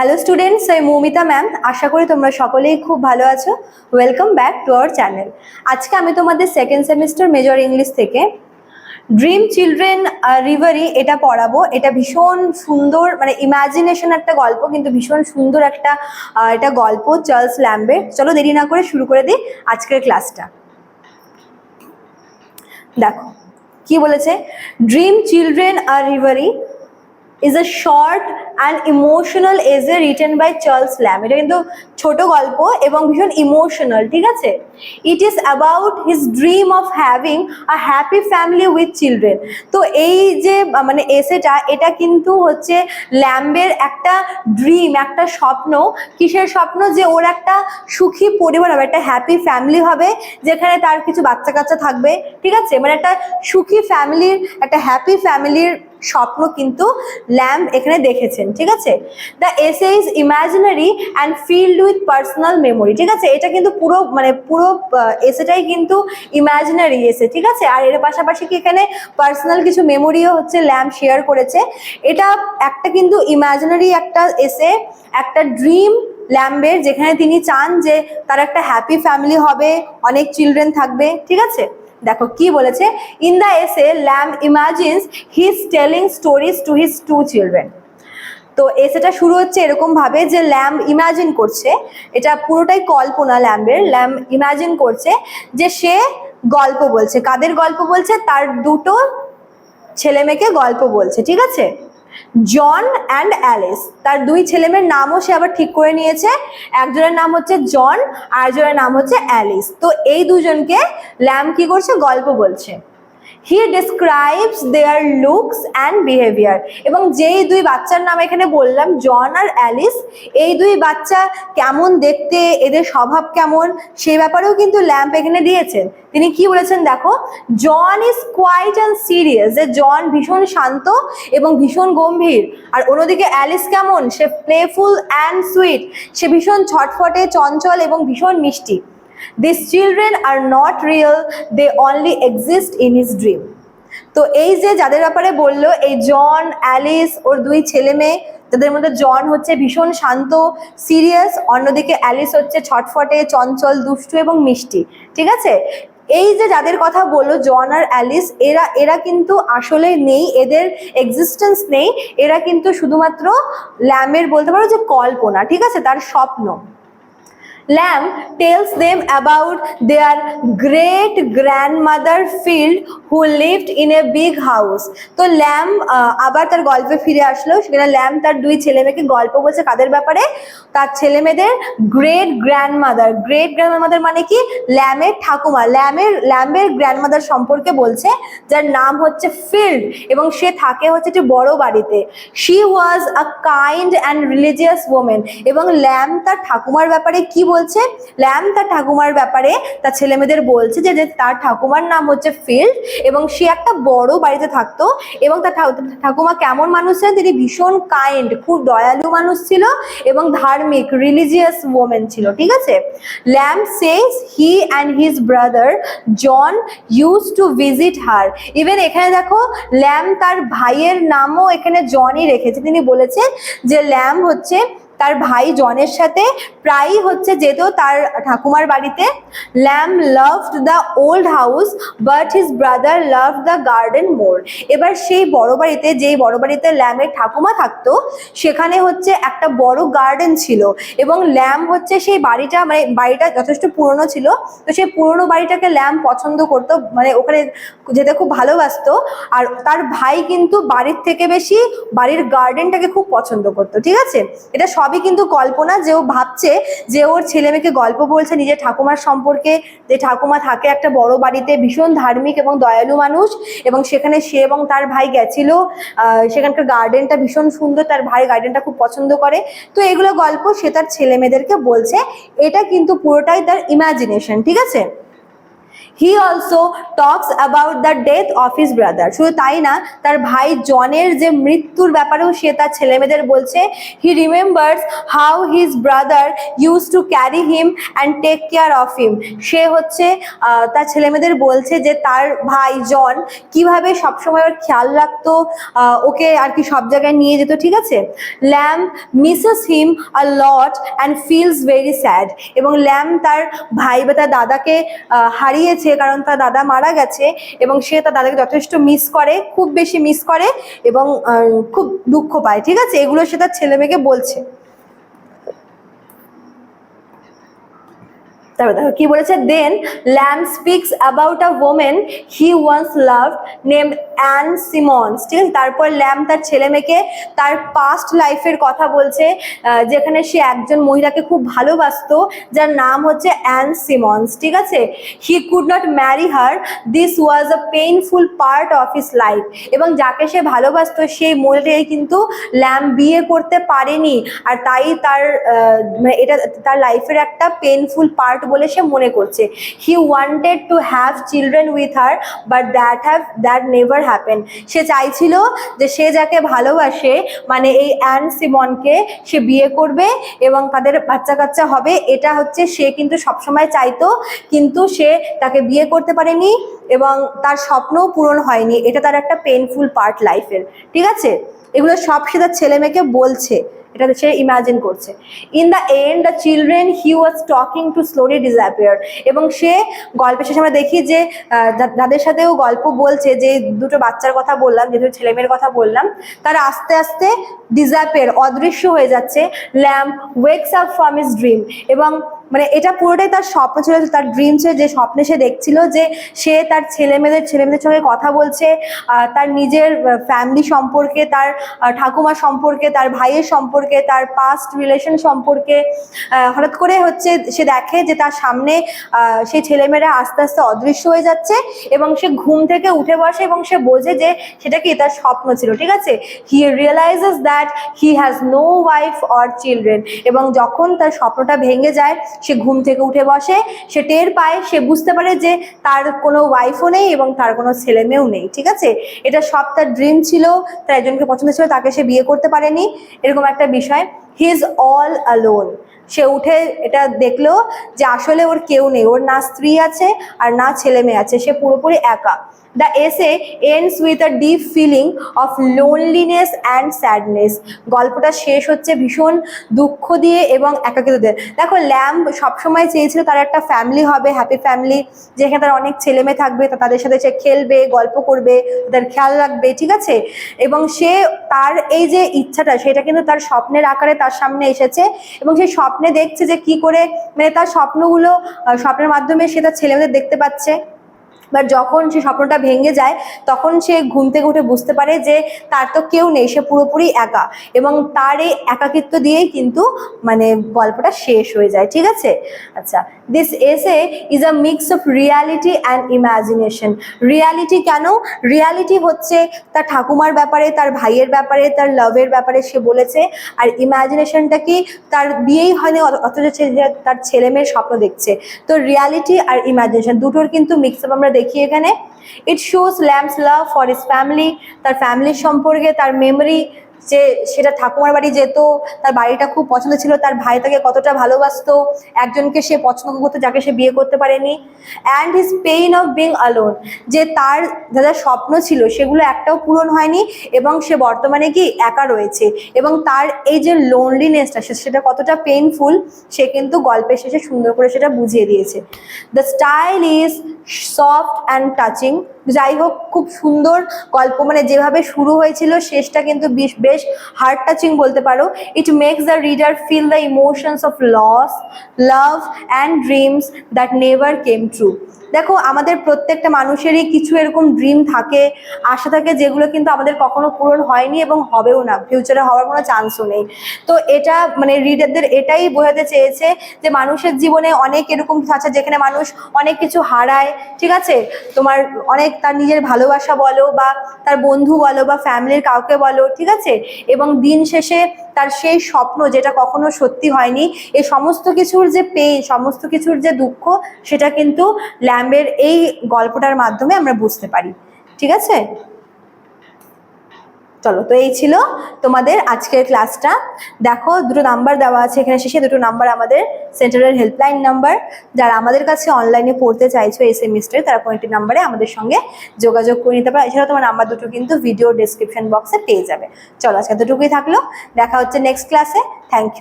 Hello students আমি Moumita ma'am আশা করি তোমরা সকলেই খুব ভালো আছো। Welcome back to our channel আজকে আমি তোমাদের সেকেন্ড সেমিস্টার মেজর ইংলিশ থেকে ড্রিম চিলড্রেন রিভারি এটা পড়াবো। এটা ভীষণ সুন্দর মানে ইমাজিনেশন একটা গল্প, কিন্তু ভীষণ সুন্দর একটা এটা গল্প চার্লস ল্যাম্বে চলো দেরি না করে শুরু করে দিই আজকের ক্লাসটা দেখো, কি বলেছে? Dream children R reverie is a short and emotional essay written by Charles Lamb এটা কিন্তু ছোট গল্প এবং ভীষণ ইমোশনাল ঠিক আছে? It is about his dream of having a happy family with children তো এই যে মানে এসেটা এটা কিন্তু হচ্ছে ল্যাম্বের একটা ড্রিম একটা স্বপ্ন। কিসের স্বপ্ন? যে ওর একটা সুখী পরিবার হবে, একটা হ্যাপি ফ্যামিলি হবে, যেখানে তার কিছু বাচ্চা কাচ্চা থাকবে, ঠিক আছে? মানে একটা সুখী ফ্যামিলির একটা হ্যাপি ফ্যামিলির স্বপ্ন কিন্তু ল্যাম্ব এখানে দেখেছেন, ঠিক আছে? The essay is imaginary and filled with personal memory ঠিক আছে? এটা কিন্তু পুরো মানে পুরো এসেটাই কিন্তু ইমাজিনারি এসে ঠিক আছে? আর এর পাশাপাশি কি এখানে পার্সোনাল কিছু মেমোরিও হচ্ছে ল্যাম্ব শেয়ার করেছে। এটা একটা কিন্তু ইমাজিনারি একটা এসে একটা ড্রিম ল্যাম্বের যেখানে তিনি চান যে তার একটা হ্যাপি ফ্যামিলি হবে, অনেক চিলড্রেন থাকবে, ঠিক আছে? দেখো, কি বলেছে? In the essay Lamb imagines his telling stories to his two children তো এসেটা শুরু হচ্ছে এরকম ভাবে যে ল্যাম ইমাজিন করছে। এটা পুরোটাই কল্পনা ল্যাম্বের ল্যাম ইমাজিন করছে যে সে গল্প বলছে। কাদের গল্প বলছে? তার দুটো ছেলে মেয়েকে গল্প বলছে। ঠিক আছে? John and Alice. তার দুই ছেলেমেয়ের নামও সে আবার ঠিক করে নিয়েছে। একজনের নাম হচ্ছে জন আর একজনের নাম হচ্ছে অ্যালিস। তো এই দুজনকে ল্যাম কি করছে? গল্প বলছে। He describes their looks and behaviour এবং যেই দুই বাচ্চার নাম এখানে বললাম জন আর অ্যালিস এই দুই বাচ্চা কেমন দেখতে, এদের স্বভাব কেমন, সেই ব্যাপারেও কিন্তু ল্যাম্প এখানে দিয়েছেন। তিনি কি বলেছেন দেখো John is quiet and serious যে জন ভীষণ শান্ত এবং ভীষণ গম্ভীর। আর অন্যদিকে অ্যালিস কেমন, সে প্লেফুল অ্যান্ড সুইট সে ভীষণ ছটফটে, চঞ্চল এবং ভীষণ মিষ্টি। This children are not real they only exist in his dream তো এই যে যাদের ব্যাপারে বলল, এই জন অ্যালিস ওর দুই ছেলে মেয়ে যাদের মধ্যে জন হচ্ছে ভীষণ শান্ত সিরিয়াস অন্যদিকে অ্যালিস হচ্ছে ছটফটে, চঞ্চল, দুষ্টু এবং মিষ্টি। ঠিক আছে? এই যে যাদের কথা বলল জন আর অ্যালিস এরা এরা কিন্তু আসলে নেই, এদের এক্সিস্টেন্স নেই। এরা কিন্তু শুধুমাত্র ল্যামের বলতে পারো যে কল্পনা। ঠিক আছে? তার স্বপ্ন। Lamb tells them about their great grandmother field who lived in a big house. তো ল্যাম আবার তার গল্পে ফিরে আসলো। সেখানে ল্যাম তার দুই ছেলে মেয়েকে গল্প বলছে কাদের ব্যাপারে? তার ছেলে মেয়েদের গ্রেট গ্র্যান্ডমাদার গ্রেট গ্র্যান্ডমাদার মানে কি? ল্যামের ঠাকুমা। ল্যামের ল্যাম্বের গ্র্যান্ডমাদার সম্পর্কে বলছে যার নাম হচ্ছে ফিল্ড এবং সে থাকে হচ্ছে একটি বড় বাড়িতে। She was a kind and religious woman এবং ল্যাম তার ঠাকুমার ব্যাপারে কি বলছে, ল্যাম তার ঠাকুমার ব্যাপারে তার ছেলে মেয়েদের বলছে যে যে তার ঠাকুমার নাম হচ্ছে ফিল্ড এবং সে একটা বড় বাড়িতে থাকতো এবং তার ঠাকুমা কেমন মানুষ ছিলেন? তিনি ভীষণ কাইন্ড খুব দয়ালু মানুষ ছিল এবং ধার্মিক রিলিজিয়াস ওমেন ছিল, ঠিক আছে? Lamb says he and his brother John use to visit her even এখানে দেখো, ল্যাম তার ভাইয়ের নামও এখানে জনই রেখেছে। তিনি বলেছেন যে, ল্যাম হচ্ছে তার ভাই জনের সাথে প্রায়ই হচ্ছে যেত তার ঠাকুমার বাড়িতে। Lamb loved the old house but his brother love the garden more এবার সেই বড় বাড়িতে, যেই বড় বাড়িতে ল্যামের ঠাকুমা থাকতো, সেখানে হচ্ছে একটা বড় গার্ডেন ছিল। এবং ল্যাম হচ্ছে সেই বাড়িটা মানে বাড়িটা যথেষ্ট পুরনো ছিল। তো সেই পুরনো বাড়িটাকে ল্যাম পছন্দ করতো মানে ওখানে যেতে খুব ভালোবাসতো। আর তার ভাই কিন্তু বাড়ির থেকে বেশি বাড়ির গার্ডেনটাকে খুব পছন্দ করতো, ঠিক আছে? এটা সবই কিন্তু কল্পনা, যে ও ভাবছে যে ওর ছেলে মেয়েকে গল্প বলছে নিজের ঠাকুমার সম্পর্কে, যে ঠাকুমা থাকে একটা বড় বাড়িতে ভীষণ ধার্মিক এবং দয়ালু মানুষ এবং সেখানে সে এবং তার ভাই গেছিল সেখানকার গার্ডেনটা ভীষণ সুন্দর, তার ভাই গার্ডেনটা খুব পছন্দ করে। তো এগুলো গল্প সে তার ছেলে মেয়েদেরকে বলছে। এটা কিন্তু পুরোটাই তার ইমাজিনেশন ঠিক আছে? He also talks about the death of his brother শুধু তাই না তার ভাই জনের যে মৃত্যুর ব্যাপারেও সে তার ছেলেমেয়েদের বলছে he remembers how his brother use to carry him and take care of him সে হচ্ছে তার ছেলেমেয়েদের বলছে যে তার ভাই জন কীভাবে সবসময় ওর খেয়াল রাখতো ওকে আর কি সব জায়গায় নিয়ে যেত ঠিক আছে? Lamb misses him a lot and feels very sad এবং ল্যাম তার ভাই বা তার দাদাকে আহ, হারিয়েছে কারণ তার দাদা মারা গেছে এবং সে তার দাদাকে যথেষ্ট মিস করে, খুব বেশি মিস করে এবং খুব দুঃখ পায়, ঠিক আছে? এগুলো সে তার ছেলে মেয়েকে বলছে। তারপর দেখো কি বলেছে? Then Lamb speaks about a woman he once love name Ann Simmons, ঠিক? আছে তারপর ল্যাম তার ছেলে মেয়েকে তার পাস্ট লাইফের কথা বলছে যেখানে সে একজন মহিলাকে খুব ভালোবাসতো, যার নাম হচ্ছে অ্যান সিমন্স, ঠিক আছে? He could not marry her this was a painful part of his life এবং যাকে সে ভালোবাসতো, সেই মহিলাটাকে কিন্তু ল্যাম বিয়ে করতে পারেনি। আর তাই তার মানে এটা তার লাইফের একটা পেইনফুল পার্ট বলে সে মনে করছে। He wanted to have children with her but that have that never happen সে চাইছিল যে সে যাকে ভালোবাসে মানে এই অ্যান সিমনকে সে বিয়ে করবে এবং তাদের বাচ্চা কাচ্চা হবে, এটা হচ্ছে সে কিন্তু সবসময় চাইতো, কিন্তু সে তাকে বিয়ে করতে পারেনি এবং তার স্বপ্নও পূরণ হয়নি। এটা তার একটা পেনফুল পার্ট লাইফের ঠিক আছে? এগুলো সব সে তার ছেলে মেয়েকে বলছে। এটা সে ইমাজিন করছে। In the end the children he was talking to slowly disappear এবং সে গল্পের শেষে আমরা দেখি যে যাদের সাথেও গল্প বলছে, যে দুটো বাচ্চার কথা বললাম, যে দুটো ছেলেমেয়ের কথা বললাম, তারা আস্তে আস্তে ডিসঅ্যাপিয়ার অদৃশ্য হয়ে যাচ্ছে। Lamb wakes up from his dream এবং মানে এটা পুরোটাই তার স্বপ্ন ছিল, তার ড্রিম ছিল, যে স্বপ্নে সে দেখছিল যে সে তার ছেলে মেয়েদের ছেলে মেয়েদের সঙ্গে কথা বলছে তার নিজের ফ্যামিলি সম্পর্কে, তার ঠাকুমা সম্পর্কে, তার ভাইয়ের সম্পর্কে, তার পাস্ট রিলেশন সম্পর্কে হঠাৎ করে হচ্ছে সে দেখে যে তার সামনে সেই ছেলেমেয়েরা আস্তে আস্তে অদৃশ্য হয়ে যাচ্ছে এবং সে ঘুম থেকে উঠে বসে এবং সে বোঝে যে সেটা কি তার স্বপ্ন ছিল, ঠিক আছে? He realises that he has no wife or children এবং যখন তার স্বপ্নটা ভেঙে যায় সে ঘুম থেকে উঠে বসে, সে টের পায়, সে বুঝতে পারে যে তার কোনো ওয়াইফও নেই এবং তার কোনো ছেলে মেয়েও নেই, ঠিক আছে? এটা সব তার ড্রিম ছিল তার একজনকে পছন্দ ছিল, তাকে সে বিয়ে করতে পারেনি। এরকম একটা বিষয় হি ইজ অল অ্যালোন সে উঠে এটা দেখল যে আসলে ওর কেউ নেই, ওর না স্ত্রী আছে আর না ছেলে মেয়ে আছে, সে পুরোপুরি একা। The essay ends with a deep feeling of loneliness and sadness গল্পটা শেষ হচ্ছে ভীষণ দুঃখ দিয়ে এবং একাকিত্ব দিয়ে। দেখো ল্যাম্প সবসময় চেয়েছিল তার একটা ফ্যামিলি হবে হ্যাপি ফ্যামিলি যেখানে তার অনেক ছেলে মেয়ে থাকবে তাদের সাথে সে খেলবে, গল্প করবে, তাদের খেয়াল রাখবে, ঠিক আছে? এবং সে তার এই যে ইচ্ছাটা, সেটা কিন্তু তার স্বপ্নের আকারে তার সামনে এসেছে এবং সে স্বপ্নে দেখছে যে কি করে মানে তার স্বপ্নগুলো স্বপ্নের মাধ্যমে সে তার ছেলেমেয়েদের দেখতে পাচ্ছে। বাট যখন সে স্বপ্নটা ভেঙে যায়, তখন সে ঘুম থেকে উঠে বুঝতে পারে যে তার তো কেউ নেই, সে পুরোপুরি একা। এবং তার এই একাকিত্ব দিয়েই কিন্তু মানে গল্পটা শেষ হয়ে যায়, ঠিক আছে? আচ্ছা this essay is a mix of reality and imagination reality কেন? রিয়ালিটি হচ্ছে তার ঠাকুমার ব্যাপারে, তার ভাইয়ের ব্যাপারে, তার লাভের ব্যাপারে সে বলেছে। আর ইমাজিনেশনটা কি? তার বিয়েই হয়নি অথ- অথচ তার ছেলে মেয়ের স্বপ্ন দেখছে। তো রিয়ালিটি আর ইমাজিনেশন দুটোর কিন্তু মিক্স আপ আমরা দেখি এখানে। It shows Lamb's love for his family তার ফ্যামিলির সম্পর্কে তার মেমরি যে সেটা ঠাকুমার বাড়ি যেত, তার বাড়িটা খুব পছন্দ ছিল, তার ভাই তাকে কতটা ভালোবাসতো, একজনকে সে পছন্দ করতো যাকে সে বিয়ে করতে পারেনি and his pain of being alone যে তার যা যা স্বপ্ন ছিল সেগুলো একটাও পূরণ হয়নি, এবং সে বর্তমানে কি একা রয়েছে, এবং তার এই যে লোনলিনেসটা সেটা কতটা পেইনফুল সে কিন্তু গল্পের শেষে সুন্দর করে সেটা বুঝিয়ে দিয়েছে। The style is soft and touching যাই হোক, খুব সুন্দর গল্প মানে যেভাবে শুরু হয়েছিল, শেষটা কিন্তু বেশ বেশ হার্ট টাচিং বলতে পারো। It makes the reader feel the emotions of loss love and dreams that never came true দেখো, আমাদের প্রত্যেকটা মানুষেরই কিছু এরকম ড্রিম থাকে, আশা থাকে যেগুলো কিন্তু আমাদের কখনো পূরণ হয়নি এবং হবেও না। ফিউচারে হওয়ার কোনো চান্সও নেই। তো এটা মানে রিডারদের এটাই বোঝাতে চেয়েছে যে মানুষের জীবনে অনেক এরকম আছে যেখানে মানুষ অনেক কিছু হারায়, ঠিক আছে? তোমার অনেক তার নিজের ভালোবাসা বলো বা তার বন্ধু বলো বা ফ্যামিলির কাউকে বলো, ঠিক আছে? এবং দিন শেষে তার সেই স্বপ্ন যেটা কখনো সত্যি হয়নি এই সমস্ত কিছুর যে পেইন সমস্ত কিছুর যে দুঃখ, সেটা কিন্তু ল্যাম্বের এই গল্পটার মাধ্যমে আমরা বুঝতে পারি। ঠিক আছে? চলো, তো এই ছিল তোমাদের আজকের ক্লাসটা। দেখো, দুটো নাম্বার দেওয়া আছে এখানে শেষে, দুটো নাম্বার আমাদের সেন্টারের হেল্পলাইন নাম্বার। যারা আমাদের কাছে অনলাইনে পড়তে চাইছো এই সেমিস্টারে, তারা কোনো একটি নাম্বারে আমাদের সঙ্গে যোগাযোগ করে নিতে পারো। এছাড়াও তোমার নাম্বার দুটো কিন্তু ভিডিও ডেসক্রিপশন বক্সে পেয়ে যাবে। চলো, আজকে দুটুকুই থাকল। দেখা হচ্ছে নেক্সট ক্লাসে থ্যাংক ইউ